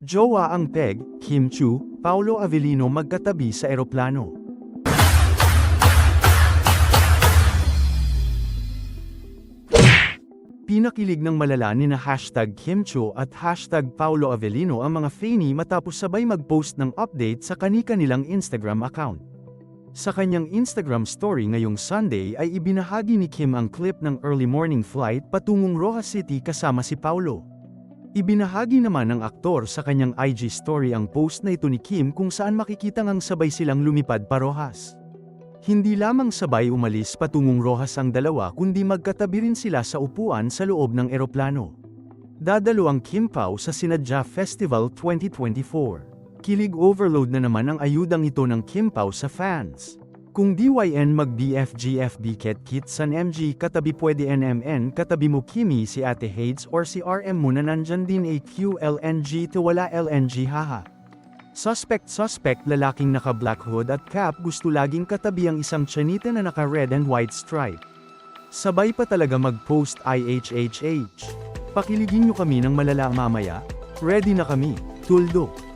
Jowa ang Peg, Kim Chu, Paulo Avellino magkatabi sa eroplano. Pinakilig ng malala ni na hashtag Kim Chu at hashtag Paulo Avellino ang mga Fanny matapos sabay mag-post ng update sa kani-kanilang Instagram account. Sa kanyang Instagram story ngayong Sunday ay ibinahagi ni Kim ang clip ng early morning flight patungong Rojas City kasama si Paulo. Ibinahagi naman ng aktor sa kanyang IG story ang post na ito ni Kim kung saan makikita ngang sabay silang lumipad pa Rojas. Hindi lamang sabay umalis patungong Rojas ang dalawa kundi magkatabi rin sila sa upuan sa loob ng eroplano. Dadalo ang Kim Pao sa Sinadja Festival 2024. Kilig overload na naman ang ayudang ito ng Kim Pao sa fans. Kung DYN mag BFGFB Ket Kit San MG katabi pwede NMN katabi mo Kimi si Ate Hades or si RM mo na nandyan din AQLNG to wala LNG haha. Suspect suspect lalaking naka black hood at cap gusto laging katabi ang isang tsanita na naka red and white stripe. Sabay pa talaga mag-post IHHH. Pakiligin nyo kami ng malala mamaya. Ready na kami, tuldo.